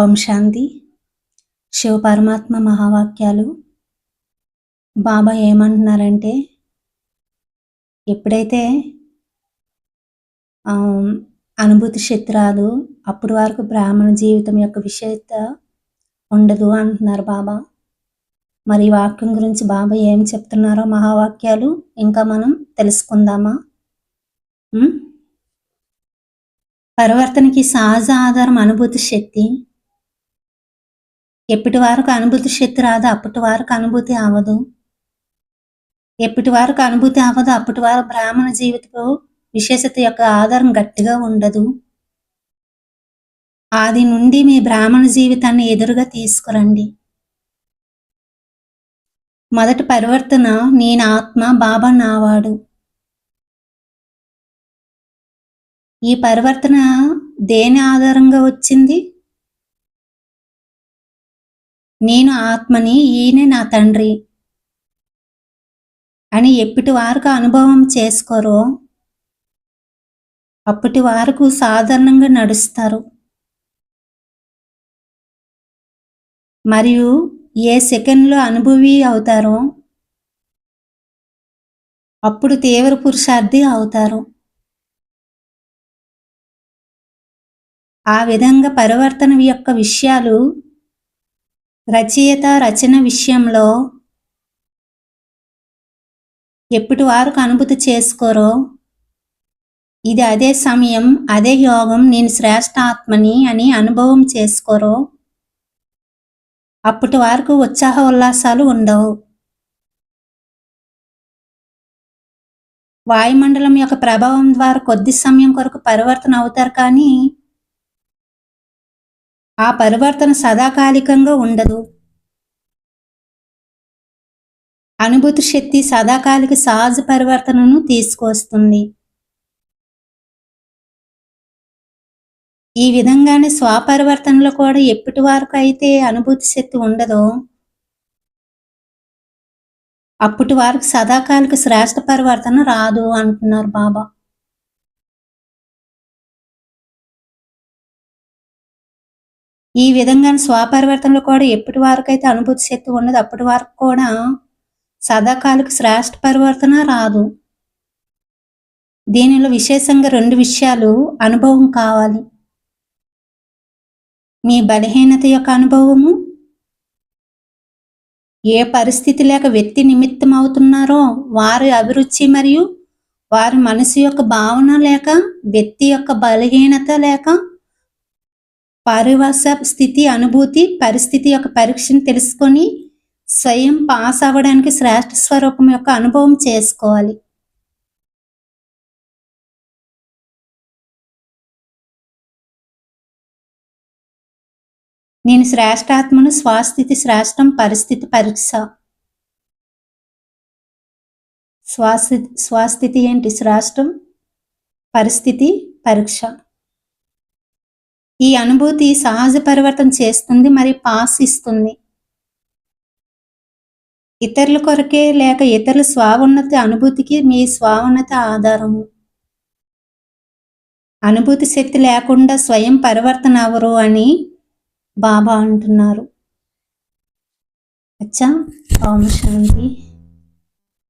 ఓం శాంతి. శివ పరమాత్మ మహావాక్యాలు. బాబా ఏమంటున్నారంటే ఎప్పుడైతే అనుభూతి శక్తి రాదు అప్పటి వరకు బ్రాహ్మణ జీవితం యొక్క విషయత ఉండదు అంటున్నారు బాబా. మరి ఈ వాక్యం గురించి బాబా ఏం చెప్తున్నారో మహావాక్యాలు ఇంకా మనం తెలుసుకుందామా? పరివర్తనకి సహజ ఆధారం అనుభూతి శక్తి. ఎప్పటి వరకు అనుభూతి శక్తి రాదు అప్పటి వరకు అనుభూతి అవ్వదు. ఎప్పటి వరకు అనుభూతి అవ్వదు అప్పటి వరకు బ్రాహ్మణ జీవితపు విశేషత యొక్క ఆధారం గట్టిగా ఉండదు. ఆది నుండి మీ బ్రాహ్మణ జీవితాన్ని ఎదురుగా తీసుకురండి. మొదటి పరివర్తన నేను ఆత్మ బాబా నావాడు. ఈ పరివర్తన దేని ఆధారంగా వచ్చింది? నేను ఆత్మని ఈయనే నా తండ్రి అని ఎప్పటి వారికి అనుభవం చేసుకోరో అప్పటి వరకు సాధారణంగా నడుస్తారు. మరియు ఏ సెకండ్లో అనుభవి అవుతారో అప్పుడు తీవ్ర పురుషార్థి అవుతారు. ఆ విధంగా పరివర్తన యొక్క విషయాలు రచయిత రచన విషయంలో ఎప్పటి వారికి అనుభూతి చేసుకోరో ఇది అదే సమయం అదే యోగం నేను శ్రేష్ఠ ఆత్మని అని అనుభవం చేసుకోరో అప్పటి వరకు ఉత్సాహ ఉల్లాసాలు ఉండవు. వాయుమండలం యొక్క ప్రభావం ద్వారా కొద్ది సమయం కొరకు పరివర్తన అవుతారు కానీ ఆ పరివర్తన సదాకాలికంగా ఉండదు. అనుభూతి శక్తి సదాకాలిక సహజ పరివర్తనను తీసుకొస్తుంది. ఈ విధంగానే స్వపరివర్తనలో కూడా ఎప్పటి వరకు అయితే అనుభూతి శక్తి ఉండదో అప్పటి వరకు సదాకాలిక శ్రేష్ట పరివర్తన రాదు అంటున్నారు బాబా. ఈ విధంగా స్వపరివర్తనలో కూడా ఎప్పటి వరకు అయితే అనుభూతి శక్తి ఉండదు అప్పటి వరకు కూడా సదాకాలకు శ్రేష్ఠ పరివర్తన రాదు. దీనిలో విశేషంగా రెండు విషయాలు అనుభవం కావాలి. మీ బలహీనత యొక్క అనుభవము ఏ పరిస్థితి లేక వ్యక్తి నిమిత్తం అవుతున్నారో వారి అభిరుచి మరియు వారి మనసు యొక్క భావన లేక వ్యక్తి యొక్క బలహీనత లేక పరివశ స్థితి అనుభూతి పరిస్థితి యొక్క పరీక్షను తెలుసుకొని స్వయం పాస్ అవ్వడానికి శ్రేష్ఠ స్వరూపం యొక్క అనుభవం చేసుకోవాలి. నేను శ్రేష్టాత్మను స్వాస్థితి శ్రేష్టం పరిస్థితి పరీక్ష. స్వాస్థితి స్వాస్థితి ఏంటి? శ్రేష్టం పరిస్థితి పరీక్ష. ఈ అనుభూతి సహజ పరివర్తన చేస్తుంది మరి పాస్ ఇస్తుంది. ఇతరుల కొరకే లేక ఇతరుల స్వావున్నత అనుభూతికి మీ స్వావున్నత ఆధారము. అనుభూతి శక్తి లేకుండా స్వయం పరివర్తన అవరు అని బాబా అంటున్నారు. అచ్చా ఓం శాంతి.